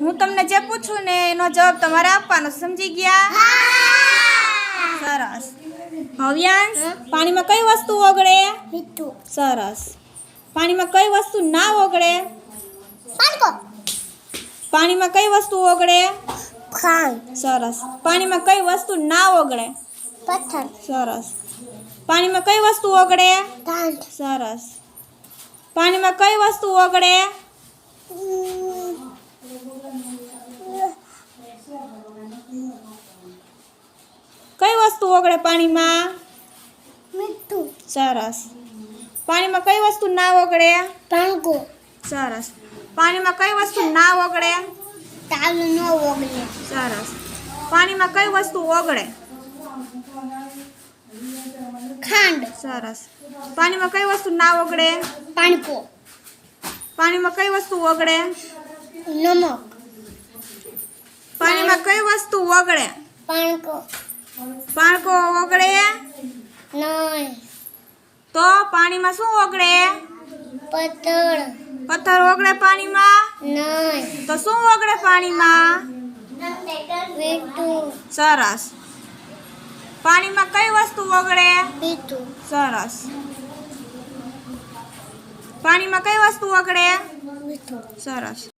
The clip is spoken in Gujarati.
હું તમને જે પૂછું ને એનો જવાબ તમારે આપવાનો સમજી ગયા? સરસ. હવ્યાંશ પાણીમાં કઈ વસ્તુ ઓગળે? સરસ. પાણીમાં કઈ વસ્તુ ના ઓગળે? પાણીમાં કઈ વસ્તુ ઓગળે? સરસ. પાણીમાં કઈ વસ્તુ ના ઓગળે? પથ્થર. સરસ. પાણીમાં કઈ વસ્તુ ઓગળે? સરસ. પાણીમાં કઈ વસ્તુ ઓગળે કઈ વસ્તુ ઓગળે પાણીમાં? મીઠું. સરસ. પાણીમાં કઈ વસ્તુ ના ઓગળે? પાલકો સરસ. પાણીમાં કઈ વસ્તુ ના ઓગળે? તાલ ન ઓગળે. સરસ. પાણીમાં કઈ વસ્તુ ઓગળે? ખાંડ. સરસ. પાણીમાં કઈ વસ્તુ ના ઓગળે? પાણકો. પાણીમાં કઈ વસ્તુ ઓગળે? નમક. પાણીમાં કઈ વસ્તુ ઓગળે? પાણકો. પાણકો ઓગળે? નહીં. તો પાણીમાં શું ઓગળે? પથ્થર. પથ્થર ઓગળે પાણીમાં? નહીં. તો શું ઓગળે પાણીમાં? સરસ. પાણીમાં કઈ વસ્તુ ઓગળે? મીઠું સરસ. પાણીમાં કઈ વસ્તુ ઓગળે? સરસ.